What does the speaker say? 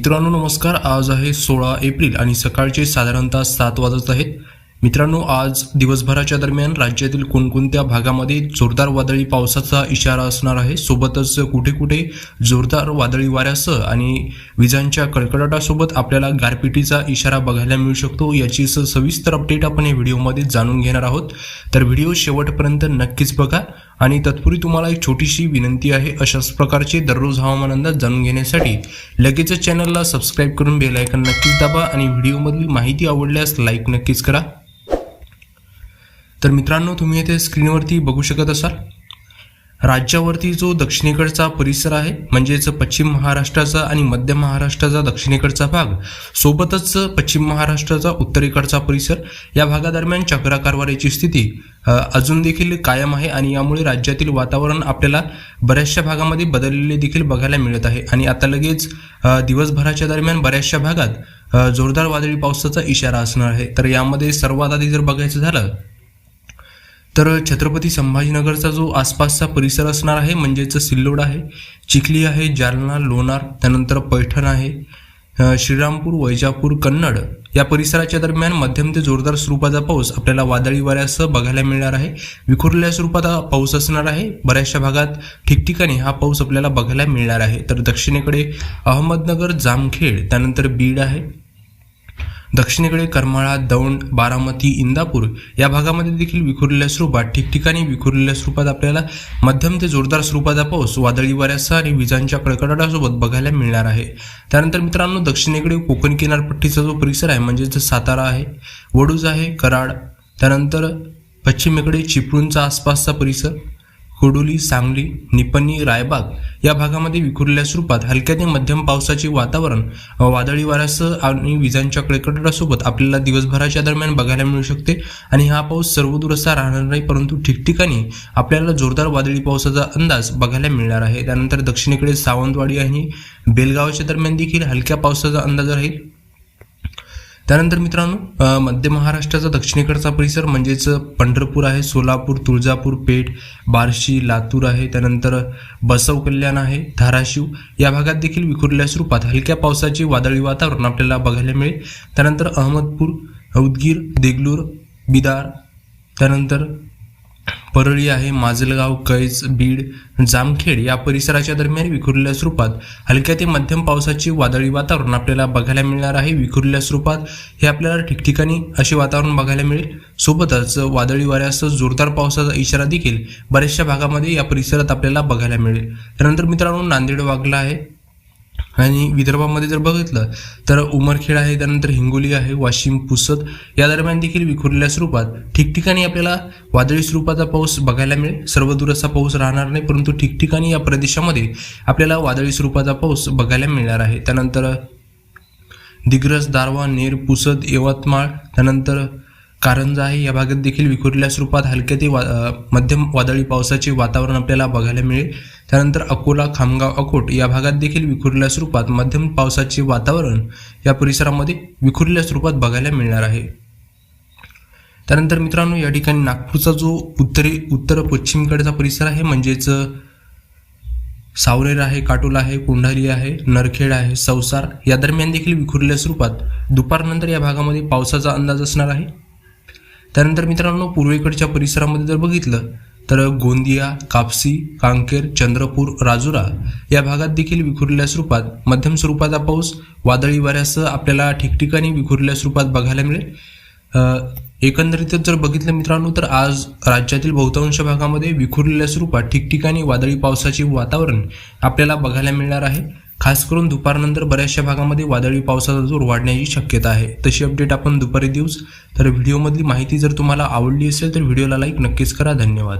मित्रांनो नमस्कार. आज आहे सोळा एप्रिल आणि सकाळचे साधारणतः सात वाजत आहेत. मित्रांनो आज दिवसभराच्या दरम्यान राज्यातील कोणकोणत्या भागामध्ये जोरदार वादळी पावसाचा इशारा असणार आहे? सोबतच कुठे कुठे जोरदार वादळी वाऱ्यासह आणि विजांच्या कडकडाटासोबत आपल्याला गारपिटीचा इशारा बघायला मिळू शकतो याची स- सविस्तर अपडेट आपण या व्हिडिओमध्ये जाणून घेणार आहोत. तर व्हिडिओ शेवटपर्यंत नक्कीच बघा. आणि तत्पूर्वी तुम्हाला एक छोटीशी विनंती आहे अशाच प्रकारचे दररोज हवामान अंदाज जाणून घेण्यासाठी लगेचच चॅनलला सबस्क्राईब करून बेल आयकन नक्कीच दाबा आणि व्हिडिओमधील माहिती आवडल्यास लाईक नक्कीच करा. तर मित्रांनो तुम्ही येथे स्क्रीनवरती बघू शकत असाल. राज्यावरती जो दक्षिणेकडचा परिसर आहे म्हणजेच पश्चिम महाराष्ट्राचा आणि मध्य महाराष्ट्राचा दक्षिणेकडचा भाग सोबतच पश्चिम महाराष्ट्राचा उत्तरेकडचा परिसर या भागादरम्यान चक्राकार वाऱ्याची स्थिती अजून देखील कायम आहे आणि यामुळे राज्यातील वातावरण आपल्याला बऱ्याचशा भागामध्ये बदललेले देखील बघायला मिळत आहे. आणि आता लगेच दिवसभराच्या दरम्यान बऱ्याचशा भागात जोरदार वादळी पावसाचा इशारा असणार आहे. तर यामध्ये सर्वात आधी जर बघायचं झालं तर छत्रपती संभाजीनगरचा जो आसपासचा परिसर असणार आहे म्हणजेच सिल्लोड आहे चिखली आहे जालना लोणार त्यानंतर पैठण आहे श्रीरामपूर वैजापूर कन्नड या परिसराच्या दरम्यान मध्यम ते जोरदार स्वरूपाचा पाऊस आपल्याला वादळी वाऱ्यासह बघायला मिळणार आहे. विखुरलेल्या स्वरूपात हा पाऊस असणार आहे. बऱ्याचशा भागात ठिकठिकाणी हा पाऊस आपल्याला बघायला मिळणार आहे. तर दक्षिणेकडे अहमदनगर जामखेड त्यानंतर बीड आहे. दक्षिणेकडे करमाळा दौंड बारामती इंदापूर या भागामध्ये देखील विखुरलेल्या स्वरूपात ठिकठिकाणी विखुरलेल्या स्वरूपात आपल्याला मध्यम ते जोरदार स्वरूपाचा पाऊस वादळी वाऱ्यासह आणि विजांच्या कडकडाटासोबत बघायला मिळणार आहे. त्यानंतर मित्रांनो दक्षिणेकडे कोकण किनारपट्टीचा जो परिसर आहे म्हणजेच सातारा आहे वडूज आहे कराड त्यानंतर पश्चिमेकडे चिपळूणचा आसपासचा परिसर कुडुली सांगली निपणी रायबाग या भागामध्ये विखुरलेल्या स्वरूपात हलक्या ते मध्यम पावसाचे वातावरण वादळी वाऱ्यासह आणि विजांच्या कडकडासोबत आपल्याला दिवसभराच्या दरम्यान बघायला मिळू शकते. आणि हा पाऊस सर्वदूर असा राहणार नाही परंतु ठिकठिकाणी आपल्याला जोरदार वादळी पावसाचा अंदाज बघायला मिळणार आहे. त्यानंतर दक्षिणेकडे सावंतवाडी आणि बेलगावच्या दरम्यान देखील हलक्या पावसाचा अंदाज राहील. त्यानंतर मित्रांनो मध्य महाराष्ट्राचा दक्षिणेकडचा परिसर म्हणजेच पंढरपूर आहे सोलापूर तुळजापूर पेठ बार्शी लातूर आहे त्यानंतर बसव कल्याण आहे धाराशिव. या भागात देखील विखुरल्या स्वरूपात हलक्या पावसाचे वादळी वातावरण आपल्याला बघायला मिळेल. त्यानंतर अहमदपूर उदगीर देगलूर बिदार त्यानंतर परळी आहे माजलगाव कैज बीड जामखेड या परिसराच्या दरम्यान विखुरलेल्या स्वरूपात हलक्या ते मध्यम पावसाची वादळी वातावरण आपल्याला बघायला मिळणार आहे. विखुरलेल्या स्वरूपात हे आपल्याला ठिकठिकाणी असे वातावरण बघायला मिळेल. सोबतच वादळी वाऱ्यासह जोरदार पावसाचा इशारा देखील बऱ्याचशा भागामध्ये या परिसरात आपल्याला बघायला मिळेल. त्यानंतर मित्रांनो नांदेड वागला आहे. आणि विदर्भामध्ये जर बघितलं तर उमरखेड आहे त्यानंतर हिंगोली आहे वाशिम पुसद या दरम्यान देखील विखुरलेल्या स्वरूपात ठिकठिकाणी आपल्याला वादळी स्वरूपाचा पाऊस बघायला मिळेल. सर्वदूर असा पाऊस राहणार नाही परंतु ठिकठिकाणी या प्रदेशामध्ये आपल्याला वादळी स्वरूपाचा पाऊस बघायला मिळणार आहे. त्यानंतर दिग्रस दारवा नेर पुसद यवतमाळ त्यानंतर कारंजा आहे या भागात देखील विखुरल्या स्वरूपात हलक्या ते वा मध्यम वादळी पावसाचे वातावरण आपल्याला बघायला मिळेल. त्यानंतर अकोला खामगाव अकोट या भागात देखील विखुरल्या स्वरूपात मध्यम पावसाचे वातावरण या परिसरामध्ये विखुरल्या स्वरूपात बघायला मिळणार आहे. त्यानंतर मित्रांनो या ठिकाणी नागपूरचा जो उत्तरे उत्तर पश्चिमकडचा परिसर आहे म्हणजेच सावरेर आहे काटोला आहे कोंढारी आहे नरखेड आहे सवसार या दरम्यान देखील विखुरल्या स्वरूपात दुपारनंतर या भागामध्ये पावसाचा अंदाज असणार आहे. त्यानंतर मित्रांनो पूर्वेकडच्या परिसरामध्ये जर बघितलं तर गोंदिया कापसी कांकेर चंद्रपूर राजुरा या भागात देखील विखुरलेल्या स्वरूपात मध्यम स्वरूपाचा पाऊस वादळी वाऱ्यासह आपल्याला ठिकठिकाणी विखुरलेल्या स्वरूपात बघायला मिळेल. एकंदरीतच जर बघितलं मित्रांनो तर आज राज्यातील बहुतांश भागामध्ये विखुरलेल्या स्वरूपात ठिकठिकाणी वादळी पावसाचे वातावरण आपल्याला बघायला मिळणार आहे. खास करून दुपारनंतर बऱ्याचशा भागामध्ये वादळी पावसाचा जोर वाढण्याची शक्यता आहे. तशी अपडेट आपण दुपारी देऊच. तर व्हिडिओमधली माहिती जर तुम्हाला आवडली असेल तर व्हिडिओला लाईक नक्कीच करा. धन्यवाद.